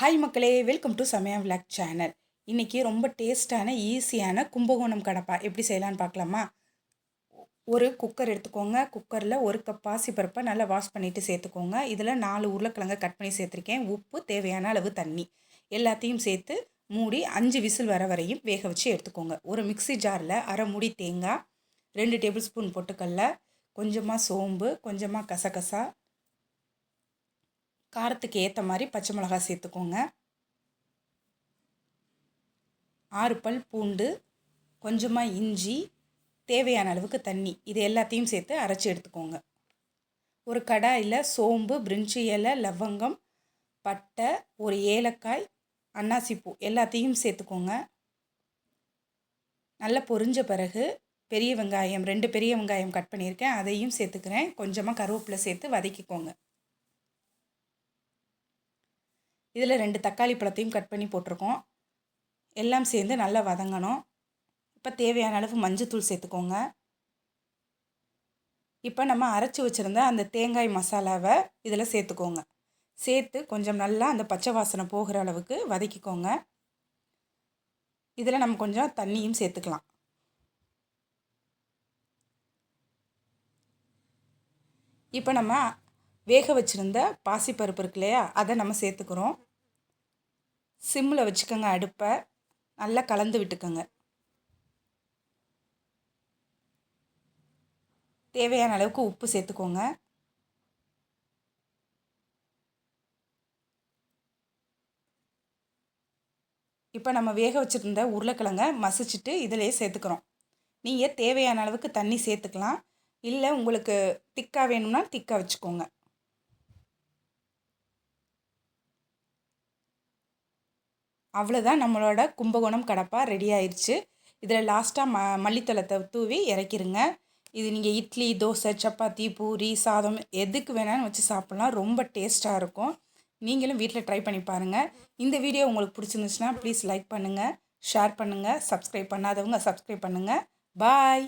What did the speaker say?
Hi மக்களே welcome to Samaya vlog channel இன்றைக்கி ரொம்ப டேஸ்டான ஈஸியான கும்பகோணம் கடப்பா. எப்படி செய்யலான்னு பார்க்கலாமா? ஒரு குக்கர் எடுத்துக்கோங்க. குக்கரில் ஒரு கப் பாசிப்பருப்பை நல்லா வாஷ் பண்ணிவிட்டு சேர்த்துக்கோங்க. இதில் நாலு உருளைக்கிழங்க கட் பண்ணி சேர்த்துருக்கேன். உப்பு தேவையான அளவு தண்ணி. எல்லாத்தையும் சேர்த்து மூடி அஞ்சு விசில் வர வரையும் வேக வச்சு எடுத்துக்கோங்க. ஒரு மிக்சி ஜாரில் அரை மூடி தேங்காய் ரெண்டு டேபிள் ஸ்பூன் பொட்டுக்கடல கொஞ்சமாக சோம்பு கொஞ்சமாக கசகசா காரத்துக்கு ஏற்ற மாதிரி பச்சை மிளகாய் சேர்த்துக்கோங்க. ஆறு பல் பூண்டு கொஞ்சமாக இஞ்சி தேவையான அளவுக்கு தண்ணி இது எல்லாத்தையும் சேர்த்து அரைச்சி எடுத்துக்கோங்க. ஒரு கடாயில் சோம்பு பிரிஞ்சி இலை லவங்கம் பட்டை ஒரு ஏலக்காய் அன்னாசிப்பூ எல்லாத்தையும் சேர்த்துக்கோங்க. நல்லா பொரிஞ்ச பிறகு பெரிய வெங்காயம் ரெண்டு பெரிய வெங்காயம் கட் பண்ணியிருக்கேன் அதையும் சேர்த்துக்கிறேன். கொஞ்சமாக கருவேப்பிலை சேர்த்து வதக்கிக்கோங்க. இதில் ரெண்டு தக்காளி பழத்தையும் கட் பண்ணி போட்டிருக்கோம். எல்லாம் சேர்ந்து நல்லா வதங்கணும். இப்போ தேவையான அளவு மஞ்சத்தூள் சேர்த்துக்கோங்க. இப்போ நம்ம அரைச்சி வச்சுருந்த அந்த தேங்காய் மசாலாவை இதில் சேர்த்துக்கோங்க. சேர்த்து கொஞ்சம் நல்லா அந்த பச்சை வாசனை போகிற அளவுக்கு வதக்கிக்கோங்க. இதில் நம்ம கொஞ்சம் தண்ணியும் சேர்த்துக்கலாம். இப்போ நம்ம வேக வச்சுருந்த பாசிப்பருப்பு இருக்கு இல்லையா? அதை நம்ம சேர்த்துக்கிறோம். சிம்மில் வச்சுக்கோங்க அடுப்பை. நல்லா கலந்து விட்டுக்கோங்க. தேவையான அளவுக்கு உப்பு சேர்த்துக்கோங்க. இப்போ நம்ம வேக வச்சுருந்த உருளைக்கிழங்க மசிச்சுட்டு இதிலே சேர்த்துக்கிறோம். நீங்கள் தேவையான அளவுக்கு தண்ணி சேர்த்துக்கலாம். இல்லை உங்களுக்கு திக்காக வேணும்னா திக்காக வச்சுக்கோங்க. அவ்வளோதான் நம்மளோட கும்பகோணம் கடப்பா ரெடி ஆயிடுச்சு இதில் லாஸ்ட்டாக ம மல்லித்தளத்தை தூவி இறக்கிருங்க. இது நீங்கள் இட்லி தோசை சப்பாத்தி பூரி சாதம் எதுக்கு வேணாலும் வச்சு சாப்பிட்லாம். ரொம்ப டேஸ்ட்டாக இருக்கும். நீங்களும் வீட்டில் ட்ரை பண்ணி பாருங்கள் இந்த வீடியோ உங்களுக்கு பிடிச்சிருந்துச்சுன்னா ப்ளீஸ் லைக் பண்ணுங்கள் ஷேர் பண்ணுங்கள் சப்ஸ்கிரைப் பண்ணாதவங்க சப்ஸ்கிரைப் பண்ணுங்கள் பாய்